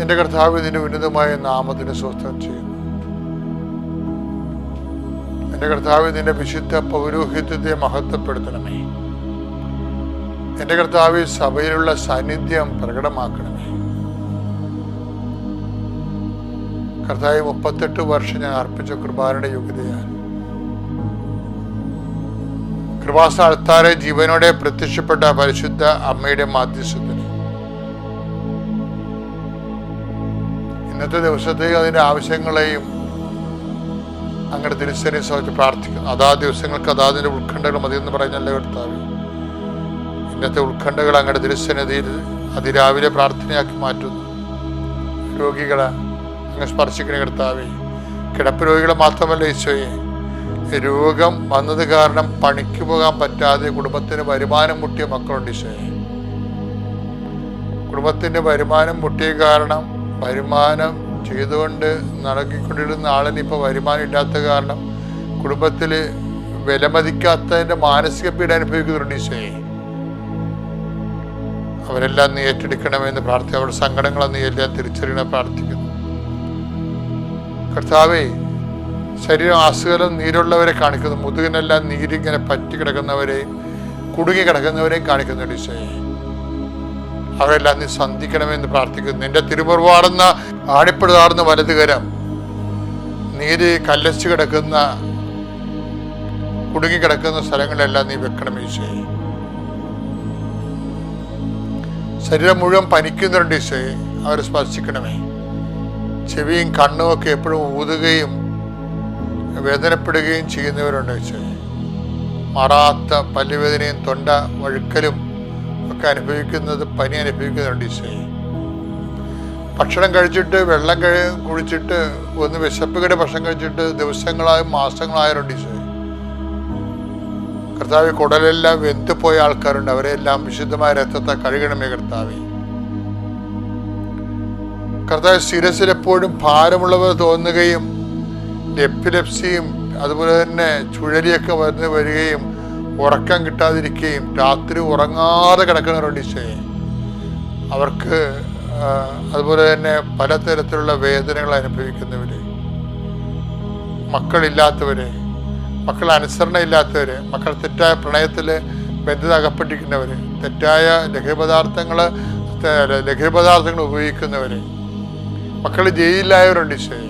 എന്റെ കർത്താവ് ഇതിന്റെ ഉന്നതമായ നാമത്തിന് സ്വസ്ഥം ചെയ്യുന്നു. എന്റെ കർത്താവ് ഇതിന്റെ വിശുദ്ധ പൗരോഹിത്യത്തെ മഹത്വപ്പെടുത്തണമേ. എന്റെ കർത്താവ് സഭയിലുള്ള സാന്നിധ്യം പ്രകടമാക്കണമേ. കർത്താവ് മുപ്പത്തെട്ട് വർഷം ഞാൻ അർപ്പിച്ച കൃപാരുടെ യോഗ്യതയാൽ. കൃപാസ്ഥാനത്താരെ ജീവനോടെ പ്രത്യക്ഷപ്പെട്ട പരിശുദ്ധ അമ്മയുടെ മാധ്യസ്ഥത്തിന് ഇന്നത്തെ ദിവസത്തേക്ക് അതിന്റെ ആവശ്യങ്ങളെയും അങ്ങനെ തിരിച്ചറിയ സമയത്ത് പ്രാർത്ഥിക്കുന്നു. അതാ ദിവസങ്ങൾക്ക് അതാതിന്റെ ഉത്കണ്ഠകൾ മതിയെന്ന് പറയുന്നല്ലേ കർത്താവ്. ഇന്നത്തെ ഉത്കണ്ഠകൾ അങ്ങയുടെ തിരുസന്നിധിയിൽ അതിരാവിലെ പ്രാർത്ഥനയാക്കി മാറ്റുന്നു. രോഗികളെ അങ്ങ് സ്പർശിക്കുന്ന കർത്താവെ കിടപ്പ് രോഗികളെ മാത്രമല്ല ഈശോയെ രോഗം വന്നത് കാരണം പണിക്ക് പോകാൻ പറ്റാതെ കുടുംബത്തിന് വരുമാനം മുട്ടിയ മക്കളുണ്ട് ഈശോയെ. കുടുംബത്തിന്റെ വരുമാനം മുട്ടിയ കാരണം വരുമാനം ചെയ്തുകൊണ്ട് നടക്കിക്കൊണ്ടിരുന്ന ആളിന് ഇപ്പോൾ വരുമാനം ഇല്ലാത്ത കാരണം കുടുംബത്തിൽ വിലമതിക്കാത്തതിന്റെ മാനസിക പീഡ അനുഭവിക്കുന്നുണ്ട് ഈശോയെ. അവരെല്ലാം നീ ഏറ്റെടുക്കണമെന്ന് പ്രാർത്ഥിക്കും അവരുടെ സങ്കടങ്ങളെ നീ എല്ലാം തിരിച്ചറിയണം പ്രാർത്ഥിക്കുന്നു. കർത്താവേ ശരീരം അസുഖം നീരുള്ളവരെ കാണിക്കുന്നു. മുതുകിനെല്ലാം നീരിങ്ങനെ പറ്റി കിടക്കുന്നവരെയും കുടുങ്ങി കിടക്കുന്നവരെയും കാണിക്കുന്നുണ്ട് ഈശോയെ. അവരെല്ലാം നീ സന്ധിക്കണമെന്ന് പ്രാർത്ഥിക്കുന്നു. നിന്റെ തിരുമുറുവാടുന്ന ആണിപ്പെടുതാർന്ന വലതുകരം നീര് കല്ലച്ച് കിടക്കുന്ന കുടുങ്ങിക്കിടക്കുന്ന സ്ഥലങ്ങളെല്ലാം നീ വെക്കണം ഈശോയെ ശരീരം മുഴുവൻ പനിക്കുന്നുണ്ട് ഈശോയെ അവരെ സ്പർശിക്കണമേ. ചെവിയും കണ്ണും ഒക്കെ എപ്പോഴും ഊതുകയും വേദനപ്പെടുകയും ചെയ്യുന്നവരുണ്ട് ഈശോയെ മാറാത്ത പല്ലുവേദനയും തൊണ്ട വഴുക്കലും ഒക്കെ അനുഭവിക്കുന്നത് പനി അനുഭവിക്കുന്നുണ്ട് ഈശോയെ ഭക്ഷണം കഴിച്ചിട്ട് വെള്ളം കഴി കുഴിച്ചിട്ട് ഒന്ന് വിശപ്പുകയുടെ ഭക്ഷണം കഴിച്ചിട്ട് ദിവസങ്ങളായും മാസങ്ങളായാലുണ്ട് ഈശോയെ കർത്താവ് കുടലെല്ലാം വെന്തു പോയ ആൾക്കാരുണ്ട്. അവരെല്ലാം വിശുദ്ധമായ രക്തത്തെ കഴുകണമേ കർത്താവെ. കർത്താവ് ശിരസിൽ എപ്പോഴും ഭാരമുള്ളവർ തോന്നുകയും എപ്പിലെപ്സിയും അതുപോലെ തന്നെ ചുഴലിയൊക്കെ വന്ന് വരികയും ഉറക്കം കിട്ടാതിരിക്കുകയും രാത്രി ഉറങ്ങാതെ കിടക്കുന്നവരുണ്ട് ഈശോയെ അവർക്ക് അതുപോലെ തന്നെ പലതരത്തിലുള്ള വേദനകൾ അനുഭവിക്കുന്നവർ മക്കളില്ലാത്തവര് മക്കൾ അനുസരണ ഇല്ലാത്തവർ മക്കൾ തെറ്റായ പ്രണയത്തിൽ ബന്ധത അകപ്പെട്ടിരിക്കുന്നവർ തെറ്റായ ലഘുപദാർത്ഥങ്ങൾ ലഘുപദാർത്ഥങ്ങൾ ഉപയോഗിക്കുന്നവര് മക്കൾ ജയിലിലായവരുണ്ട് ഈശോയെ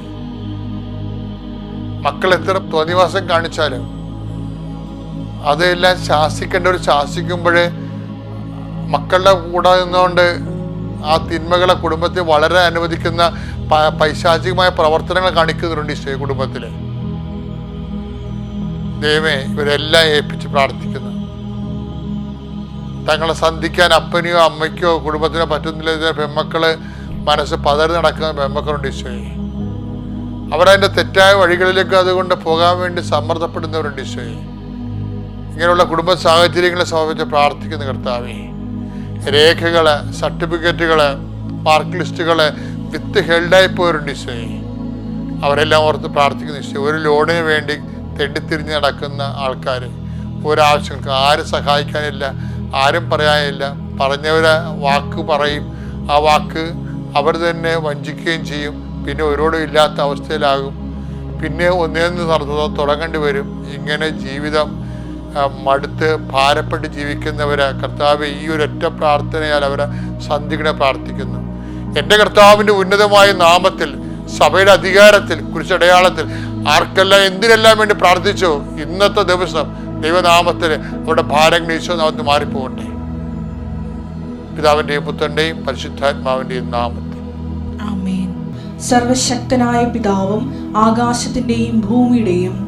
മക്കൾ എത്ര തോന്നിവാസം കാണിച്ചാലും അതെല്ലാം ശാസിക്കേണ്ടവർ ശാസിക്കുമ്പോഴേ മക്കളുടെ കൂടെ നിന്നുകൊണ്ട് ആ തിന്മകളെ കുടുംബത്തെ വളരെ അനുവദിക്കുന്ന പൈശാചികമായ പ്രവർത്തനങ്ങൾ കാണിക്കുന്നുണ്ട് ഈശോയെ കുടുംബത്തിൽ. ദൈവമേ ഇവരെല്ലാം ഏൽപ്പിച്ച് പ്രാർത്ഥിക്കുന്നു. തങ്ങളെ സന്ധിക്കാൻ അപ്പനെയോ അമ്മയ്ക്കോ കുടുംബത്തിനോ പറ്റുന്നില്ല. പെമ്മക്കൾ മനസ്സ് പതറി നടക്കുന്ന പെമ്മക്കളുണ്ട് ഈശോയെ അവരതിന്റെ തെറ്റായ വഴികളിലേക്ക് അതുകൊണ്ട് പോകാൻ വേണ്ടി സമ്മർദ്ദപ്പെടുന്നവരുണ്ട് ഈശോയെ ഇങ്ങനെയുള്ള കുടുംബ സാഹചര്യങ്ങളെ സംബന്ധിച്ച് പ്രാർത്ഥിക്കുന്ന കർത്താവേ രേഖകൾ സർട്ടിഫിക്കറ്റുകൾ മാർക്ക് ലിസ്റ്റുകൾ വിത്ത് ഹെൽഡായി പോയവരുണ്ട് ഈശോയെ. അവരെല്ലാം ഓർത്ത് പ്രാർത്ഥിക്കുന്നു ഈശോ ഒരു ലോണിന് വേണ്ടി തെണ്ടിത്തിരിഞ്ഞ് നടക്കുന്ന ആൾക്കാർ ഒരാവശ്യങ്ങൾക്ക് ആരും സഹായിക്കാനില്ല ആരും പറയാനില്ല. പറഞ്ഞവരെ വാക്ക് പറയും. ആ വാക്ക് അവർ തന്നെ വഞ്ചിക്കുകയും ചെയ്യും. പിന്നെ ഒരോടും ഇല്ലാത്ത അവസ്ഥയിലാകും. പിന്നെ ഒന്നേന്ന് നടത്തുന്നത് തുടങ്ങേണ്ടി വരും. ഇങ്ങനെ ജീവിതം മടുത്ത് ഭാരപ്പെട്ട് ജീവിക്കുന്നവരെ. കർത്താവ് ഈ ഒറ്റ പ്രാർത്ഥനയാൽ അവരെ സന്ധികളെ പ്രാർത്ഥിക്കുന്നു. എന്റെ കർത്താവിന്റെ ഉന്നതമായ നാമത്തിൽ സഭയുടെ അധികാരത്തിൽ കുരിശടയാളത്തിൽ ആർക്കെല്ലാം എന്തിനെല്ലാം വേണ്ടി പ്രാർത്ഥിച്ചോ ഇന്നത്തെ ദിവസം ദൈവനാമത്തിൽ അവരുടെ ഭാരങ്ങൾ ഈശോ നാമത്തിൽ മാറിപ്പോകട്ടെ. പിതാവിന്റെയും പുത്രന്റെയും പരിശുദ്ധാത്മാവിന്റെയും നാമത്തിൽ. സർവശക്തനായ പിതാവും ആകാശത്തിന്റെയും ഭൂമിയുടെയും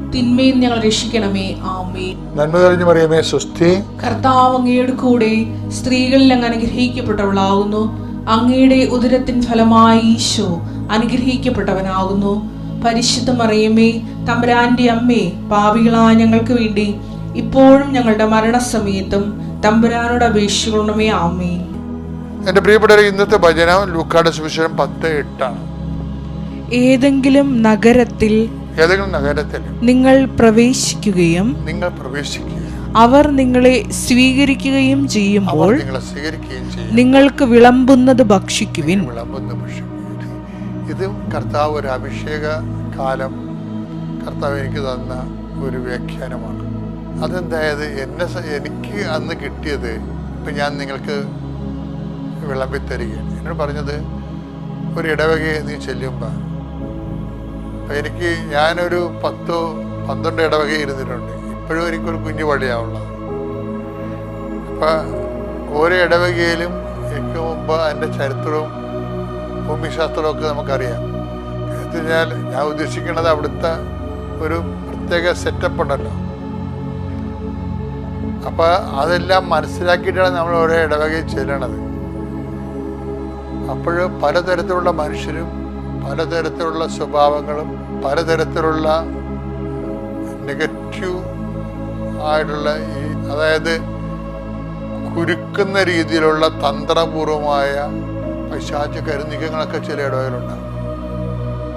തിന്മയിൽ ഞങ്ങൾ രക്ഷിക്കണമേ. ആമേ നന്മ കഴിഞ്ഞു മറിയമേ സ്വസ്തി. കർത്താവ് അങ്ങയുടെ കൂടെ സ്ത്രീകളിൽ അങ്ങ് അനുഗ്രഹിക്കപ്പെട്ടവളാകുന്നു അങ്ങയുടെ ഉദരത്തിൻ ഫലമായി ഈശോ അനുഗ്രഹിക്കപ്പെട്ടവനാകുന്നു. പരിശുദ്ധ മറിയമേ തമ്പുരാന്റെ അമ്മേ പാവികളായ ഞങ്ങൾക്ക് വേണ്ടി ഇപ്പോഴും ഞങ്ങളുടെ മരണസമയത്തും തമ്പുരാനോട് അപേക്ഷിക്കണമേ. ആമേ എന്റെ പ്രിയപ്പെട്ടവരെ ഇന്നത്തെ ഭജന ലൂക്കാട് സുവിശേഷം പത്ത് എട്ടാണ്. ഏതെങ്കിലും നഗരത്തിൽ ഏതെങ്കിലും നഗരത്തിൽ നിങ്ങൾ പ്രവേശിക്കുകയും നിങ്ങൾ പ്രവേശിക്കുക അവർ നിങ്ങളെ സ്വീകരിക്കുകയും ചെയ്യുമ്പോൾ നിങ്ങളെ സ്വീകരിക്കുകയും ചെയ്യും നിങ്ങൾക്ക് വിളമ്പുന്നത് ഭക്ഷിക്കുവിൻ. ഇത് കർത്താവ് ഒരു അഭിഷേക കാലം കർത്താവ് എനിക്ക് തന്ന ഒരു വ്യാഖ്യാനമാണ്. അതെന്തായത്? എന്നെ എനിക്ക് അന്ന് കിട്ടിയത് ഇപ്പം ഞാൻ നിങ്ങൾക്ക് വിളമ്പിത്തരികയാണ്. എന്നോട് പറഞ്ഞത് ഒരു ഇടവകയെ നീ ചെല്ലുമ്പോൾ എനിക്ക് ഞാനൊരു പത്ത് പന്ത്രണ്ട് ഇടവക ഇരുന്നിട്ടുണ്ട്. ഇപ്പോഴും എനിക്കൊരു കുഞ്ഞു പള്ളിയാവുള്ളത് അപ്പം ഓരോ ഇടവകയിലും എനിക്ക് മുമ്പ് അതിന്റെ ചരിത്രവും ഭൂമിശാസ്ത്രവും ഒക്കെ നമുക്കറിയാം. എന്ന് ഞാൻ ഉദ്ദേശിക്കുന്നത് അവിടുത്തെ ഒരു പ്രത്യേക സെറ്റപ്പ് ഉണ്ടല്ലോ. അപ്പോൾ അതെല്ലാം മനസ്സിലാക്കിയിട്ടാണ് നമ്മൾ ഓരോ ഇടവകയിൽ ചെല്ലണത്. അപ്പോൾ പലതരത്തിലുള്ള മനുഷ്യരും പലതരത്തിലുള്ള സ്വഭാവങ്ങളും പലതരത്തിലുള്ള നെഗറ്റീവ് ആയിട്ടുള്ള ഈ അതായത് കുരുക്കുന്ന രീതിയിലുള്ള തന്ത്രപൂർവമായ പൈശാച കരുനീക്കങ്ങളൊക്കെ ചില ഇടവയിലുണ്ടാകും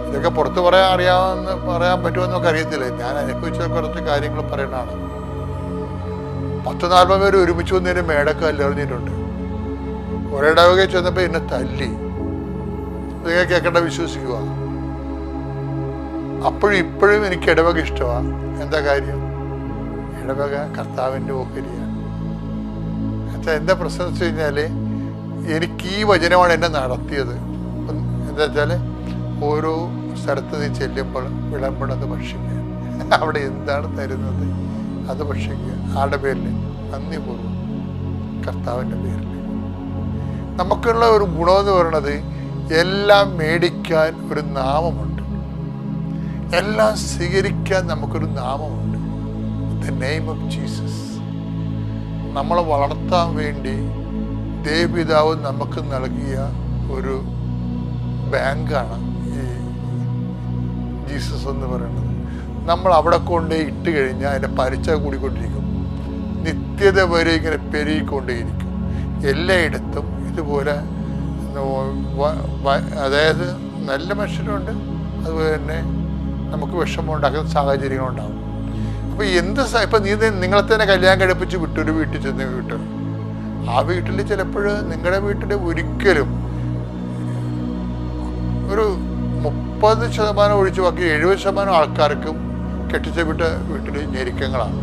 ഇതൊക്കെ പുറത്ത് പറയാൻ അറിയാമെന്ന് പറയാൻ പറ്റുമെന്ന് നമുക്ക് അറിയത്തില്ല ഞാൻ അനുഭവിച്ച കുറച്ച് കാര്യങ്ങൾ പറയണതാണ് പത്ത് നാൽപ്പത് പേര് ഒരുമിച്ച് വന്നതിന് മേടൊക്കെ അല്ലെറിഞ്ഞിട്ടുണ്ട് ഒരിടവകയിൽ ചെന്നപ്പോൾ എന്നെ തല്ലി. നിങ്ങൾ കേൾക്കേണ്ട വിശ്വസിക്കുക. അപ്പോഴും ഇപ്പോഴും എനിക്ക് ഇടവക ഇഷ്ടമാണ് എന്താ കാര്യം? ഇടവക കർത്താവിന്റെ ഓഹരിയാണ്. എന്നുവെച്ചാൽ എന്താ പ്രശ്നം വെച്ച് കഴിഞ്ഞാൽ എനിക്ക് ഈ വചനമാണ് എന്നെ നടത്തിയത്. എന്താ വെച്ചാൽ ഓരോ സ്ഥലത്ത് നീ ചെല്ലുമ്പോൾ വിളമ്പണത് ഭക്ഷിക്കുക. അവിടെ എന്താണ് തരുന്നത് അത് ഭക്ഷിക്കുക. ആരുടെ പേരിൽ നന്ദിപൂർവം കർത്താവിന്റെ പേരിൽ നമുക്കുള്ള ഒരു ഗുണമെന്ന് പറയുന്നത് എല്ലാം മേടിക്കാൻ ഒരു നാമമുണ്ട്. എല്ലാം സ്വീകരിക്കാൻ നമുക്കൊരു നാമമുണ്ട്. ദ നെയിം ഓഫ് ജീസസ് നമ്മളെ വളർത്താൻ വേണ്ടി ദേവപിതാവ് നമുക്ക് നൽകിയ ഒരു ബാങ്കാണ് ഈ ജീസസ് എന്ന് പറയുന്നത്. നമ്മൾ അവിടെ കൊണ്ട് ഇട്ട് കഴിഞ്ഞാൽ അതിന്റെ പലിച്ച കൂടിക്കൊണ്ടിരിക്കും. നിത്യത വരെ ഇങ്ങനെ പെരുകിക്കൊണ്ടേയിരിക്കും. എല്ലായിടത്തും ഇതുപോലെ അതായത് നല്ല മനുഷ്യരുണ്ട് അതുപോലെ തന്നെ നമുക്ക് വിഷമം ഉണ്ടാക്കുന്ന സാഹചര്യങ്ങളുണ്ടാകും അപ്പോൾ എന്ത് ഇപ്പം നീ നിങ്ങളെ തന്നെ കല്യാണം കഴിപ്പിച്ച് വിട്ടൊരു വീട്ടിൽ ചെന്ന് വീട്ടിൽ ആ വീട്ടിൽ ചിലപ്പോൾ നിങ്ങളുടെ വീട്ടിൽ ഒരിക്കലും ഒരു മുപ്പത് ശതമാനം ഒഴിച്ച് ബാക്കി എഴുപത് ശതമാനം ആൾക്കാർക്കും കെട്ടിച്ച വിട്ട വീട്ടിൽ ഞെരുക്കങ്ങളാണ്.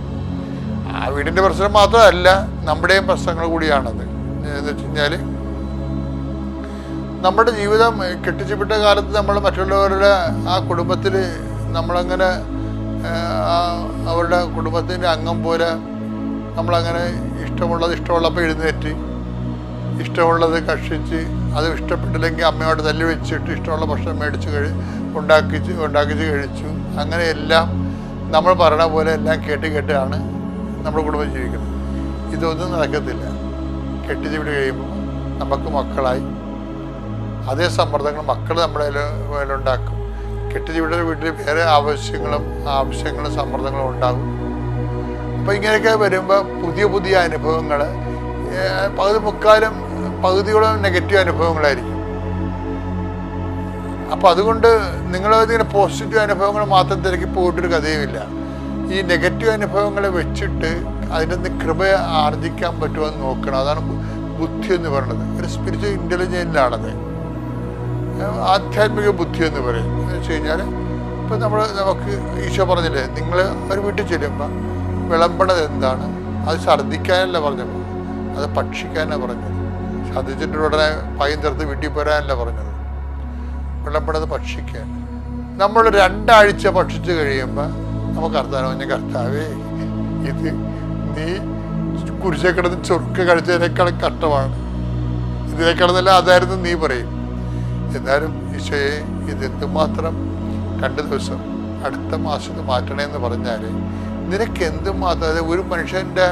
ആ വീടിന്റെ പ്രശ്നം മാത്രമല്ല നമ്മുടെയും പ്രശ്നങ്ങൾ കൂടിയാണത്. എന്ന് വെച്ച് കഴിഞ്ഞാൽ നമ്മുടെ ജീവിതം കെട്ടിച്ചുപിട്ട കാലത്ത് നമ്മൾ മറ്റുള്ളവരുടെ ആ കുടുംബത്തിൽ നമ്മളങ്ങനെ അവരുടെ കുടുംബത്തിന്റെ അംഗം പോലെ നമ്മളങ്ങനെ ഇഷ്ടമുള്ളത് ഇഷ്ടമുള്ളപ്പോൾ എഴുന്നേറ്റ് ഇഷ്ടമുള്ളത് കഷിച്ച് അത് ഇഷ്ടപ്പെട്ടില്ലെങ്കിൽ അമ്മയോട് തല്ലി വെച്ചിട്ട് ഇഷ്ടമുള്ള ഭക്ഷണം മേടിച്ച് കഴി ഉണ്ടാക്കിച്ച് ഉണ്ടാക്കിച്ച് കഴിച്ചു. അങ്ങനെ എല്ലാം നമ്മൾ പറയണ പോലെ എല്ലാം കേട്ട് കേട്ടാണ് നമ്മുടെ കുടുംബം ജീവിക്കുന്നത്. ഇതൊന്നും നടക്കത്തില്ല. കെട്ടിച്ച് വിട്ട് കഴിയുമ്പോൾ നമുക്ക് മക്കളായി അതേ സമ്മർദ്ദങ്ങൾ മക്കൾ നമ്മുടെ മേലുണ്ടാക്കും കെട്ടി വിട്ട വീട്ടിൽ വേറെ ആവശ്യങ്ങളും ആവശ്യങ്ങളും സമ്മർദ്ദങ്ങളും ഉണ്ടാകും. അപ്പോൾ ഇങ്ങനെയൊക്കെ വരുമ്പോൾ പുതിയ പുതിയ അനുഭവങ്ങൾ പകുതി മുക്കാലും പകുതിയോളം നെഗറ്റീവ് അനുഭവങ്ങളായിരിക്കും. അപ്പം അതുകൊണ്ട് നിങ്ങൾ ഇങ്ങനെ പോസിറ്റീവ് അനുഭവങ്ങൾ മാത്രം തിരക്കി പോയിട്ടൊരു കഥയുമില്ല. ഈ നെഗറ്റീവ് അനുഭവങ്ങളെ വെച്ചിട്ട് അതിന്റെ നിന്ന് കൃപ ആർജിക്കാൻ പറ്റുമോ എന്ന് നോക്കണം. അതാണ് ബുദ്ധി എന്ന് പറയുന്നത്. ഒരു സ്പിരിച്വൽ ഇന്റലിജന്റിലാണത് ആധ്യാത്മിക ബുദ്ധി എന്ന് പറയും. എന്ന് വെച്ച് കഴിഞ്ഞാൽ ഇപ്പം നമ്മൾ നമുക്ക് ഈശോ പറഞ്ഞില്ലേ നിങ്ങൾ ഒരു വീട്ടിൽ ചെല്ലുമ്പോൾ വിളമ്പണത് എന്താണ്? അത് ഛർദ്ദിക്കാനല്ല പറഞ്ഞത്. അത് ഭക്ഷിക്കാനാണ് പറഞ്ഞത്. ഛർദ്ദിച്ചിട്ട് ഉടനെ പൈൻ തീർത്ത് വീട്ടിൽ പോരാനല്ല പറഞ്ഞത്. വിളമ്പണത് ഭക്ഷിക്കാൻ. നമ്മൾ രണ്ടാഴ്ച ഭക്ഷിച്ച് കഴിയുമ്പോൾ നമുക്ക് അർത്ഥാനം പറഞ്ഞ കർത്താവേ ഇത് നീ കുരിശെ കിടന്ന് ചൊറുക്ക് കഴിച്ചതിനേക്കാൾ കഷ്ടമാണ്. ഇതിനേക്കാളെന്നല്ല അതായിരുന്നു നീ പറയും. എന്നാലും ഈശോയെ ഇത് എന്തുമാത്രം രണ്ട് ദിവസം അടുത്ത മാസം ഇത് മാറ്റണേന്ന് പറഞ്ഞാൽ നിനക്ക് എന്തുമാത്രം അതായത് ഒരു മനുഷ്യന്റെ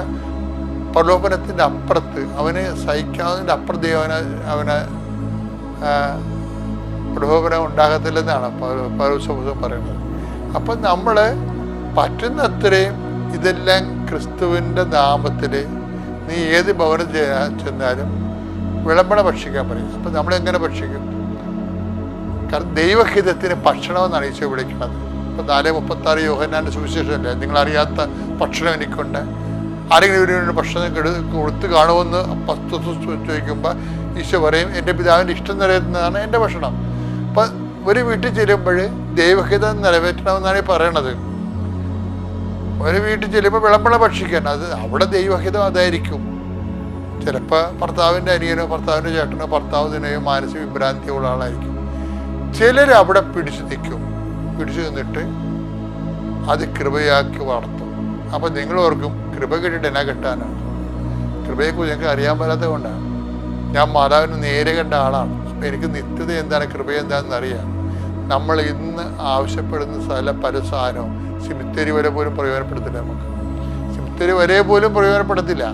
പ്രലോഭനത്തിന്റെ അപ്പുറത്ത് അവന് സഹിക്കാവുന്നതിന്റെ അപ്പുറത്ത് അവനെ അവനെ പ്രലോഭനം ഉണ്ടാകത്തില്ലെന്നാണ് പൗരസ്വം പറയുന്നത്. അപ്പം നമ്മൾ പറ്റുന്നത്രയും ഇതെല്ലാം ക്രിസ്തുവിന്റെ നാമത്തിൽ നീ ഏത് ഭവനം ചെന്നാലും വിളമ്പണ ഭക്ഷിക്കാൻ പറയും. അപ്പം നമ്മളെങ്ങനെ ഭക്ഷിക്കും? ദൈവഹിതത്തിന് ഭക്ഷണമെന്ന് അറിയിച്ചു വിളിക്കുന്നത്. ഇപ്പം നാല് മുപ്പത്താറ് യോഹന്നാന്റെ സുവിശേഷമല്ലേ? നിങ്ങൾ അറിയാത്ത ഭക്ഷണം എനിക്കുണ്ട്. ആരെങ്കിലും ഒരു ഭക്ഷണം കെടു കൊടുത്ത് കാണുമെന്ന് ചോദിക്കുമ്പോൾ ഈശോ പറയും എന്റെ പിതാവിന്റെ ഇഷ്ടം നിറയുന്നതാണ് എന്റെ ഭക്ഷണം. അപ്പം ഒരു വീട്ടിൽ ചെല്ലുമ്പോൾ ദൈവഹിതം നിറവേറ്റണമെന്നാണ് ഈ പറയണത്. ഒരു വീട്ടിൽ ചെല്ലുമ്പോൾ വിളമ്പള ഭക്ഷിക്കാൻ. അത് അവിടെ ദൈവഹിതം അതായിരിക്കും. ചിലപ്പോൾ ഭർത്താവിന്റെ അനിയനോ ഭർത്താവിന്റെ ചേട്ടനോ ഭർത്താവിനെയോ മാനസിക വിഭ്രാന്തിയുള്ള ആളായിരിക്കും. ചിലർ അവിടെ പിടിച്ചു നിൽക്കും. പിടിച്ചു നിന്നിട്ട് അത് കൃപയാക്കി വളർത്തും. അപ്പം നിങ്ങൾ ഓർക്കും കൃപ കിട്ടിയിട്ട് എന്നാ കിട്ടാനാണ് കൃപയെക്കുറിച്ച് ഞങ്ങൾക്ക് അറിയാൻ പറ്റാത്തത് കൊണ്ടാണ് ഞാൻ മാതാവിന് നേരെ കണ്ട ആളാണ്. അപ്പം എനിക്ക് നിത്യത എന്താണ് കൃപ എന്താണെന്ന് അറിയാം. നമ്മൾ ഇന്ന് ആവശ്യപ്പെടുന്ന സ്ഥല പല സാധനവും സിമിത്തേരി വരെ പോലും പ്രയോജനപ്പെടുത്തില്ല നമുക്ക്. സിമിത്തേരി വരെ പോലും പ്രയോജനപ്പെടുത്തില്ല.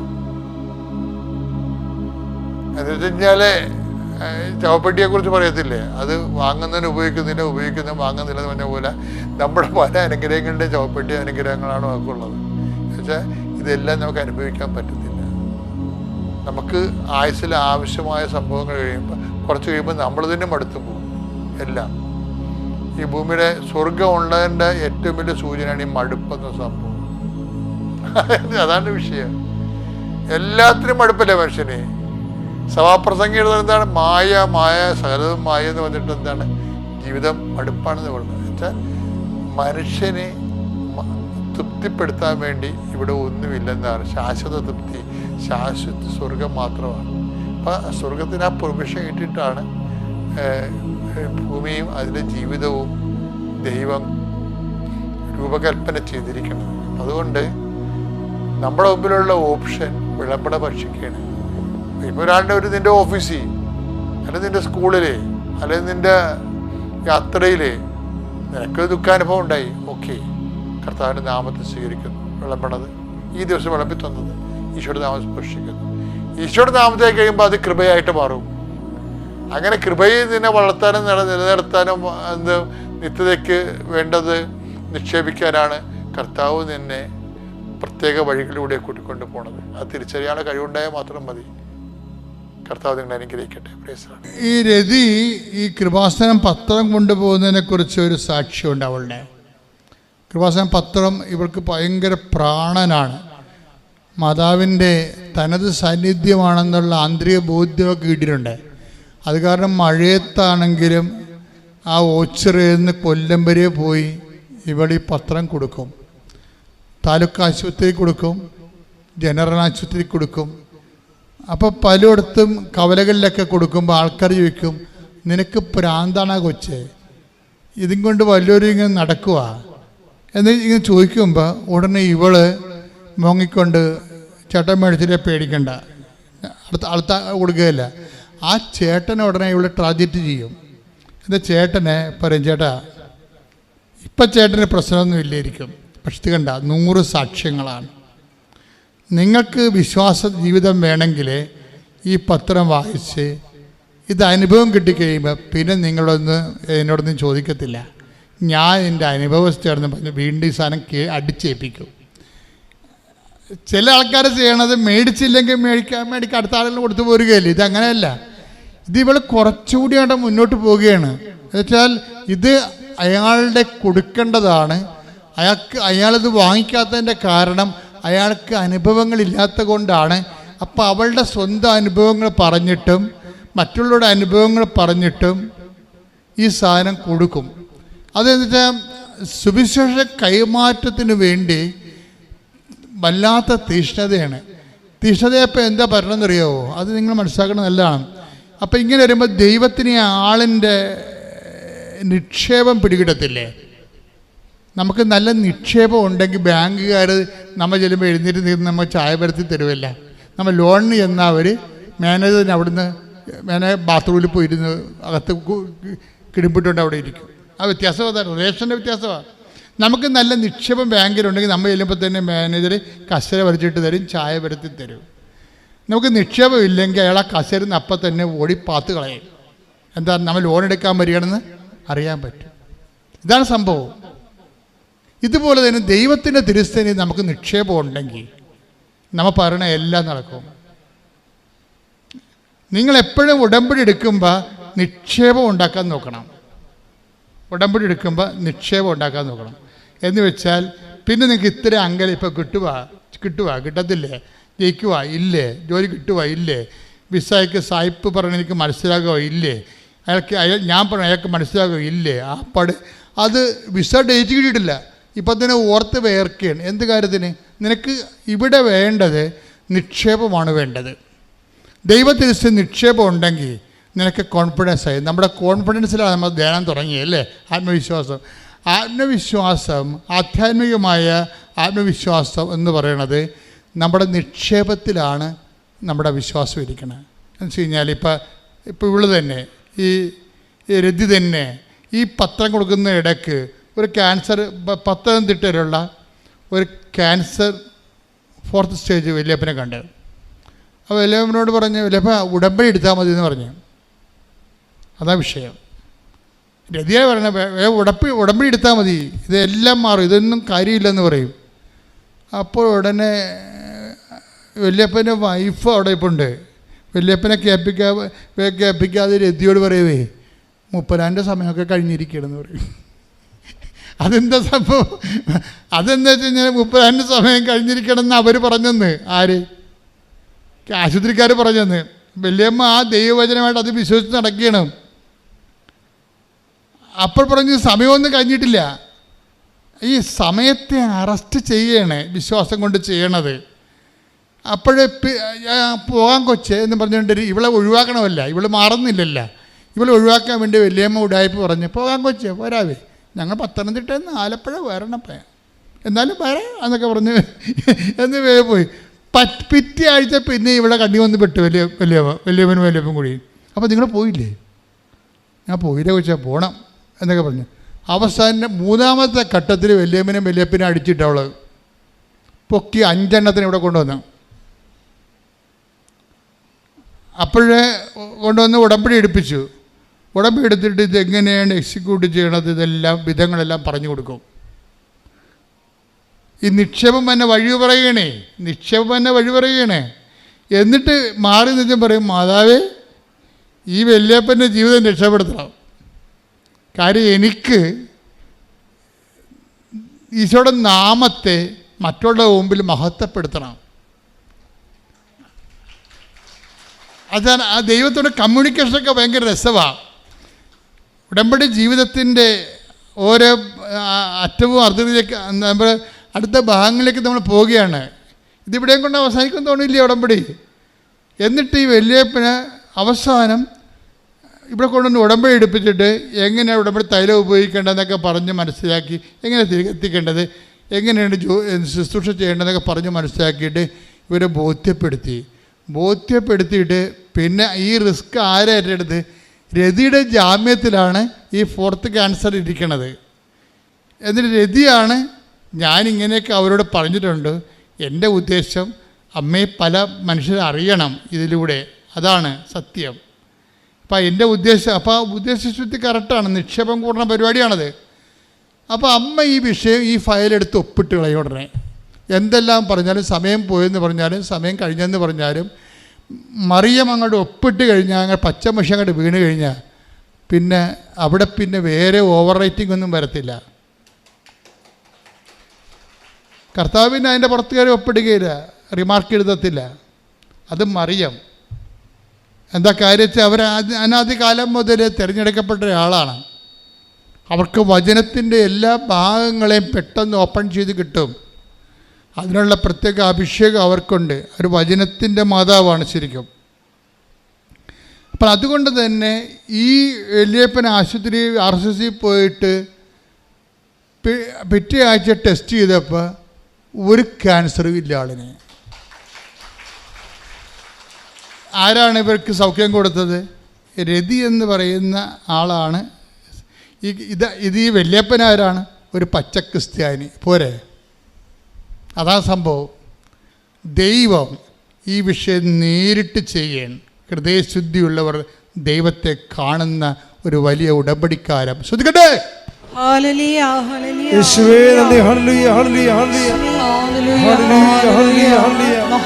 എന്ന് വെച്ച് കഴിഞ്ഞാൽ ചവപ്പെട്ടിയെ കുറിച്ച് പറയത്തില്ലേ? അത് വാങ്ങുന്നതിന് ഉപയോഗിക്കുന്നില്ല ഉപയോഗിക്കുന്ന വാങ്ങുന്നില്ല എന്ന് പറഞ്ഞ പോലെ നമ്മുടെ പല അനുഗ്രഹങ്ങളുടെ ചവപ്പെട്ടി അനുഗ്രഹങ്ങളാണ് നമുക്കുള്ളത്. എന്നുവെച്ചാൽ ഇതെല്ലാം നമുക്ക് അനുഭവിക്കാൻ പറ്റത്തില്ല. നമുക്ക് ആയുസ്സിൽ ആവശ്യമായ സംഭവങ്ങൾ കഴിയുമ്പോൾ കുറച്ച് കഴിയുമ്പോൾ നമ്മൾ തന്നെ മടുത്തു പോകും എല്ലാം. ഈ ഭൂമിയുടെ സ്വർഗം ഉള്ളതിന്റെ ഏറ്റവും വലിയ സൂചനയാണ് ഈ മടുപ്പെന്ന സംഭവം. അതാണ് വിഷയം. എല്ലാത്തിനും മടുപ്പല്ലേ മനുഷ്യനെ? സഭാപ്രസംഗം എഴുതുന്നത് എന്താണ്? മായ മായ സകലതും മായ എന്ന് പറഞ്ഞിട്ട് എന്താണ്? ജീവിതം മടുപ്പാണെന്ന് പറയുന്നത്. വെച്ചാൽ മനുഷ്യനെ തൃപ്തിപ്പെടുത്താൻ വേണ്ടി ഇവിടെ ഒന്നുമില്ലെന്നാണ്. ശാശ്വത തൃപ്തി ശാശ്വത സ്വർഗം മാത്രമാണ്. അപ്പം സ്വർഗത്തിന് ആ പ്രവിഷം കിട്ടിയിട്ടാണ് ഭൂമിയും അതിന്റെ ജീവിതവും ദൈവം രൂപകൽപ്പന ചെയ്തിരിക്കുന്നത്. അതുകൊണ്ട് നമ്മുടെ മുമ്പിലുള്ള ഓപ്ഷൻ വിളമ്പട ഭക്ഷിക്കുകയാണ്. ഇപ്പൊ ഒരാളുടെ ഒരു നിന്റെ ഓഫീസിൽ അല്ലെങ്കിൽ നിന്റെ സ്കൂളിൽ അല്ലെങ്കിൽ നിന്റെ യാത്രയിൽ നിനക്ക് ദുഃഖാനുഭവം ഉണ്ടായി. ഓക്കെ. കർത്താവിന്റെ നാമത്തെ സ്വീകരിക്കുന്നു. വിളമ്പണത് ഈ ദിവസം വിളമ്പി തന്നത് ഈശോയുടെ നാമം സ്പർശിക്കുന്നു. ഈശോയുടെ നാമത്തെ കഴിയുമ്പോൾ അത് കൃപയായിട്ട് മാറും. അങ്ങനെ കൃപയെ നിന്നെ വളർത്താനും നില- നിലനിർത്താനും എന്ത് നിത്യതയ്ക്ക് വേണ്ടത് നിക്ഷേപിക്കാനാണ് കർത്താവ് നിന്നെ പ്രത്യേക വഴികളിലൂടെ കൂട്ടിക്കൊണ്ട് പോണത് അത് തിരിച്ചറിയാനുള്ള കഴിവുണ്ടായാൽ മാത്രം മതി. കർത്താവ് നിങ്ങളെ അനുഗ്രഹിക്കട്ടെ. ഈ രതി ഈ കൃപാസനം പത്രം കൊണ്ടുപോകുന്നതിനെ കുറിച്ച് ഒരു സാക്ഷ്യമുണ്ട് അവളുടെ. കൃപാസനം പത്രം ഇവൾക്ക് ഭയങ്കര പ്രാണനാണ്. മാതാവിന്റെ തനത് സാന്നിധ്യമാണെന്നുള്ള ആന്തരിക ബോധ്യമൊക്കെ കിട്ടിയിട്ടുണ്ട്. അത് കാരണം മഴയത്താണെങ്കിലും ആ ഓച്ചിറയിൽ നിന്ന് കൊല്ലം വരെ പോയി ഇവളീ പത്രം കൊടുക്കും. താലൂക്ക് ആശുപത്രി കൊടുക്കും. ജനറൽ ആശുപത്രി കൊടുക്കും. അപ്പോൾ പലയിടത്തും കവലകളിലൊക്കെ കൊടുക്കുമ്പോൾ ആൾക്കാർ ചോദിക്കും നിനക്ക് പ്രാന്താണ് കൊച്ചേ? ഇതും കൊണ്ട് വലിയൊരു ഇങ്ങനെ നടക്കുക എന്ന് ഇങ്ങനെ ചോദിക്കുമ്പോൾ ഉടനെ ഇവൾ മോങ്ങിക്കൊണ്ട് ചേട്ടൻ മേടിച്ചിട്ട് പേടിക്കണ്ട. അടുത്ത അടുത്ത കൊടുക്കുകയില്ല. ആ ചേട്ടനെ ഉടനെ ഇവിടെ ട്രാജറ്റ് ചെയ്യും. എന്താ ചേട്ടനെ പറയും ചേട്ടാ ഇപ്പം ചേട്ടന് പ്രശ്നമൊന്നും ഇല്ലായിരിക്കും പക്ഷെ കണ്ട നൂറ് സാക്ഷ്യങ്ങളാണ്. നിങ്ങൾക്ക് വിശ്വാസ ജീവിതം വേണമെങ്കിൽ ഈ പത്രം വായിച്ച് ഇത് അനുഭവം കിട്ടിക്കഴിയുമ്പോൾ പിന്നെ നിങ്ങളൊന്ന് എന്നോടൊന്നും ചോദിക്കത്തില്ല. ഞാൻ എന്റെ അനുഭവസ്ഥയാണെന്ന് പറഞ്ഞ് വീണ്ടും ഈ സാധനം കേ അടിച്ചേൽപ്പിക്കും. ചില ആൾക്കാർ ചെയ്യണത് മേടിച്ചില്ലെങ്കിൽ മേടിക്കാൻ മേടിക്കാൻ അടുത്ത ആളുകൾ കൊടുത്തു പോരുകയല്ലേ? ഇത് അങ്ങനെയല്ല. ഇത് ഇവൾ കുറച്ചുകൂടി അവിടെ മുന്നോട്ട് പോവുകയാണ്. എന്നുവെച്ചാൽ ഇത് അയാളുടെ കൊടുക്കേണ്ടതാണ്. അയാൾക്ക് അയാളിത് വാങ്ങിക്കാത്തതിന്റെ കാരണം അയാൾക്ക് അനുഭവങ്ങളില്ലാത്ത കൊണ്ടാണ് അപ്പോൾ അവളുടെ സ്വന്തം അനുഭവങ്ങൾ പറഞ്ഞിട്ടും മറ്റുള്ളവരുടെ അനുഭവങ്ങൾ പറഞ്ഞിട്ടും ഈ സാധനം കൊടുക്കും. അതെന്ന് വെച്ചാൽ സുവിശേഷ കൈമാറ്റത്തിന് വേണ്ടി വല്ലാത്ത തീഷ്ണതയാണ്. തീഷ്ണതയപ്പോൾ എന്താ പറയണമെന്നറിയാവോ അത് നിങ്ങൾ മനസ്സിലാക്കണം നല്ലതാണ്. അപ്പോൾ ഇങ്ങനെ വരുമ്പോൾ ദൈവത്തിന് ആളിന്റെ നിക്ഷേപം പിടികിട്ടത്തില്ലേ? നമുക്ക് നല്ല നിക്ഷേപം ഉണ്ടെങ്കിൽ ബാങ്കുകാർ നമ്മൾ ചെല്ലുമ്പോൾ എഴുന്നേറ്റ് നിന്ന് നമ്മൾ ചായ പരത്തി തരുമല്ല നമ്മൾ ലോണിന് ചെന്നാൽ അവർ മാനേജറിന് അവിടുന്ന് മാനേജർ ബാത്റൂമിൽ പോയിരുന്ന് അകത്ത് കിടിപ്പിട്ടുകൊണ്ട് അവിടെ ഇരിക്കും. ആ വ്യത്യാസം അതാണ് റിലേഷന്റെ വ്യത്യാസമാണ് നമുക്ക് നല്ല നിക്ഷേപം ബാങ്കിലുണ്ടെങ്കിൽ നമ്മൾ ചെല്ലുമ്പോൾ തന്നെ മാനേജർ കസര വരച്ചിട്ട് തരും ചായ പരത്തി തരും. നമുക്ക് നിക്ഷേപം ഇല്ലെങ്കിൽ അയാൾ ആ കസരുന്ന് അപ്പം തന്നെ ഓടി പാത്ത് കളയും. എന്താ നമ്മൾ ലോൺ എടുക്കാൻ വരികയാണെന്ന് അറിയാൻ പറ്റും. ഇതാണ് സംഭവം. ഇതുപോലെ തന്നെ ദൈവത്തിന്റെ തിരുസ്ഥനി നമുക്ക് നിക്ഷേപം ഉണ്ടെങ്കിൽ നമ്മൾ പറയണ എല്ലാം നടക്കും. നിങ്ങൾ എപ്പോഴും ഉടമ്പടി എടുക്കുമ്പോൾ നിക്ഷേപം ഉണ്ടാക്കാൻ നോക്കണം. ഉടമ്പടി എടുക്കുമ്പോൾ നിക്ഷേപം ഉണ്ടാക്കാൻ നോക്കണം. എന്ന് വെച്ചാൽ പിന്നെ നിങ്ങൾക്ക് ഇത്ര അങ്കലം ഇപ്പോൾ കിട്ടുക കിട്ടുക കിട്ടത്തില്ലേ? ജയിക്കുക ഇല്ലേ? ജോലി കിട്ടുക ഇല്ലേ? വിസായ്ക്ക് സായിപ്പ് പറഞ്ഞ എനിക്ക് മനസ്സിലാകുക ഇല്ലേ? അയാൾക്ക് അയാൾ ഞാൻ പറഞ്ഞു അയാൾക്ക് മനസ്സിലാകുക ഇല്ലേ? ആ പട്. അത് വിസ ഡേറ്റ് കിട്ടിയിട്ടില്ല. ഇപ്പം തന്നെ ഓർത്ത് വേർക്കുകയാണ്. എന്ത് കാര്യത്തിന്? നിനക്ക് ഇവിടെ വേണ്ടത് നിക്ഷേപമാണ് വേണ്ടത്. ദൈവത്തിരിച്ച് നിക്ഷേപം ഉണ്ടെങ്കിൽ നിനക്ക് കോൺഫിഡൻസ് ആയി. നമ്മുടെ കോൺഫിഡൻസിലാണ് നമ്മൾ ധ്യാനം തുടങ്ങിയല്ലേ ആത്മവിശ്വാസം. ആത്മവിശ്വാസം ആധ്യാത്മികമായ ആത്മവിശ്വാസം എന്ന് പറയുന്നത് നമ്മുടെ നിക്ഷേപത്തിലാണ് നമ്മുടെ വിശ്വാസം ഇരിക്കുന്നത് എന്ന് വെച്ച് കഴിഞ്ഞാൽ ഇപ്പം ഇപ്പോൾ ഇവൾ തന്നെ ഈ രതി തന്നെ ഈ പത്രം കൊടുക്കുന്ന ഇടയ്ക്ക് ഒരു ക്യാൻസർ പത്തനംതിട്ട പത്തനംതിട്ടയിലുള്ള ഒരു ക്യാൻസർ ഫോർത്ത് സ്റ്റേജ് വലിയപ്പനെ കണ്ട്. അപ്പോൾ വലിയപ്പനോട് പറഞ്ഞു വലിയപ്പ ഉടമ്പടി എടുത്താൽ മതി എന്ന് പറഞ്ഞു. അതാ വിഷയം. രതിയെ പറഞ്ഞ ഉടപ്പി ഉടമ്പടി എടുത്താൽ മതി. ഇതെല്ലാം മാറും. ഇതൊന്നും കാര്യമില്ലെന്ന് പറയും. അപ്പോൾ ഉടനെ വല്യപ്പന്റെ വൈഫ് അവിടെ ഇപ്പോൾ ഉണ്ട് വല്യപ്പനെ കേൾപ്പിക്കാ കേൾപ്പിക്കാതെ രതിയോട് പറയുവേ മുപ്പതാന്റെ സമയമൊക്കെ കഴിഞ്ഞിരിക്കണമെന്ന് പറയും. അതെന്താ സംഭവം? അതെന്താ വെച്ച് കഴിഞ്ഞാൽ മുപ്പതാന്റെ സമയം കഴിഞ്ഞിരിക്കണമെന്ന് അവർ പറഞ്ഞെന്ന്. ആര്? ആശുപത്രിക്കാർ പറഞ്ഞെന്ന്. വലിയമ്മ ആ ദൈവവചനമായിട്ട് അത് വിശ്വസിച്ച് നടക്കുകയാണ്. അപ്പോൾ പറഞ്ഞ് സമയമൊന്നും കഴിഞ്ഞിട്ടില്ല. ഈ സമയത്തെ അറസ്റ്റ് ചെയ്യണേ വിശ്വാസം കൊണ്ട് ചെയ്യണത്. അപ്പോഴേ പോകാൻ കൊച്ച് എന്ന് പറഞ്ഞുകൊണ്ട് ഇവളെ ഒഴിവാക്കണമല്ല. ഇവൾ മാറുന്നില്ലല്ല. ഇവളെ ഒഴിവാക്കാൻ വേണ്ടി വലിയമ്മ ഉടായ്പ പറഞ്ഞ് പോകാൻ കൊച്ച് വരാവേ ഞങ്ങൾ പത്തനംതിട്ടയിൽ നിന്ന് ആലപ്പുഴ വരണപ്പേ എന്നാലും വരാം എന്നൊക്കെ പറഞ്ഞ് എന്ന് വേ പോയി. പറ്റ് ആഴ്ച പിന്നെ ഇവിടെ കണ്ണി വന്ന് പെട്ടു വലിയ വലിയ വലിയവനും വലിയപ്പൻ കൂടി. അപ്പോൾ നിങ്ങൾ പോയില്ലേ? ഞാൻ പോയില്ല ചോദിച്ചാൽ പോകണം എന്നൊക്കെ പറഞ്ഞു. അവസാന മൂന്നാമത്തെ ഘട്ടത്തിൽ വലിയമ്മനും വലിയപ്പനും അടിച്ചിട്ട് അവൾ പൊക്കി അഞ്ചെണ്ണത്തിന് ഇവിടെ കൊണ്ടുവന്നു. അപ്പോഴേ കൊണ്ടുവന്ന് ഉടമ്പടി എടുപ്പിച്ചു. ഉടമ്പടി എടുത്തിട്ട് ഇത് എങ്ങനെയാണ് എക്സിക്യൂട്ട് ചെയ്യണത്? ഇതെല്ലാം വിധങ്ങളെല്ലാം പറഞ്ഞു കൊടുക്കും. ഈ നിക്ഷേപം തന്നെ വഴി പറയണേ നിക്ഷേപം തന്നെ വഴി പറയണേ. എന്നിട്ട് മാറി നിന്നും പറയും മാതാവേ ഈ വല്യപ്പന്റെ ജീവിതം രക്ഷപ്പെടുത്തണം. കാര്യം എനിക്ക് ഈശോടെ നാമത്തെ മറ്റുള്ള മുമ്പിൽ മഹത്വപ്പെടുത്തണം. അതാണ് ആ ദൈവത്തോടെ കമ്മ്യൂണിക്കേഷനൊക്കെ ഭയങ്കര രസമാണ് ഉടമ്പടി ജീവിതത്തിന്റെ ഓരോ അറ്റവും അർദ്ധത്തിലേക്ക് നമ്മൾ അടുത്ത ഭാഗങ്ങളിലേക്ക് നമ്മൾ പോവുകയാണ്. ഇതിവിടെയും കൊണ്ട് അവസാനിക്കും തോന്നില്ലേ ഉടമ്പടി? എന്നിട്ട് ഈ വലിയപ്പന് അവസാനം ഇവിടെ കൊണ്ടുവന്ന് ഉടമ്പടി എടുപ്പിച്ചിട്ട് എങ്ങനെയാണ് ഉടമ്പടി തൈലം ഉപയോഗിക്കേണ്ടതെന്നൊക്കെ പറഞ്ഞ് മനസ്സിലാക്കി എങ്ങനെ തിരികെത്തിക്കേണ്ടത് എങ്ങനെയാണ് ജോ ശുശ്രൂഷ ചെയ്യേണ്ടതെന്നൊക്കെ പറഞ്ഞ് മനസ്സിലാക്കിയിട്ട് ഇവരെ ബോധ്യപ്പെടുത്തി. ബോധ്യപ്പെടുത്തിയിട്ട് പിന്നെ ഈ റിസ്ക് ആരാ ഏറ്റെടുത്ത് രതിയുടെ ജാമ്യത്തിലാണ് ഈ ഫോർത്ത് ക്യാൻസർ ഇരിക്കണത്. എന്നിട്ട് രതിയാണ് ഞാനിങ്ങനെയൊക്കെ അവരോട് പറഞ്ഞിട്ടുണ്ട്. എന്റെ ഉദ്ദേശം അമ്മയെ പല മനുഷ്യരെ അറിയണം ഇതിലൂടെ. അതാണ് സത്യം. അപ്പോൾ എന്റെ ഉദ്ദേശം അപ്പോൾ ഉദ്ദേശശുദ്ധി കറക്റ്റാണ് നിക്ഷേപം കൂടുന്ന പരിപാടിയാണത്. അപ്പോൾ അമ്മ ഈ വിഷയം ഈ ഫയലെടുത്ത് ഒപ്പിട്ട് കളയും ഉടനെ. എന്തെല്ലാം പറഞ്ഞാലും സമയം പോയെന്ന് പറഞ്ഞാലും സമയം കഴിഞ്ഞെന്ന് പറഞ്ഞാലും മറിയം അങ്ങോട്ട് ഒപ്പിട്ട് കഴിഞ്ഞാൽ അങ്ങനെ പച്ചമഷി അങ്ങോട്ട് വീണ് കഴിഞ്ഞാൽ പിന്നെ അവിടെ പിന്നെ വേറെ ഓവർ റൈറ്റിംഗ് ഒന്നും വരത്തില്ല. കർത്താവിന് അതിന്റെ പുറത്ത് കയറി ഒപ്പിടുകയില്ല റിമാർക്ക് എഴുതത്തില്ല. അത് മറിയം. എന്താ കാര്യത്തിൽ അവർ അനാദികാലം കാലം മുതൽ തിരഞ്ഞെടുക്കപ്പെട്ട ഒരാളാണ്. അവർക്ക് വചനത്തിന്റെ എല്ലാ ഭാഗങ്ങളെയും പെട്ടെന്ന് ഓപ്പൺ ചെയ്ത് കിട്ടും. അതിനുള്ള പ്രത്യേക അഭിഷേകം അവർക്കുണ്ട്. ഒരു വചനത്തിന്റെ മാതാവാണ് ശരിക്കും. അപ്പം അതുകൊണ്ട് തന്നെ ഈ വലിയപ്പൻ ആശുപത്രി ആർ എസ് എസ് പോയിട്ട് പിറ്റേ ആഴ്ച ടെസ്റ്റ് ചെയ്തപ്പോൾ ഒരു ക്യാൻസറും ഇല്ല ആളിന്. ആരാണ് ഇവർക്ക് സൗഖ്യം കൊടുത്തത്? രതി എന്ന് പറയുന്ന ആളാണ്. ഈ ഇത് ഇത് ഈ വല്യപ്പനാരാണ് ഒരു പച്ച ക്രിസ്ത്യാനി പോരെ? അതാ സംഭവം. ദൈവം ഈ വിഷയം നേരിട്ട് ചെയ്യാൻ ഹൃദയശുദ്ധിയുള്ളവർ ദൈവത്തെ കാണുന്ന ഒരു വലിയ ഉടമ്പടിക്കാരം ശ്രദ്ധിക്കട്ടെ? ഹല്ലേലൂയ ഹല്ലേലൂയ യേശുവേ നന്ദി.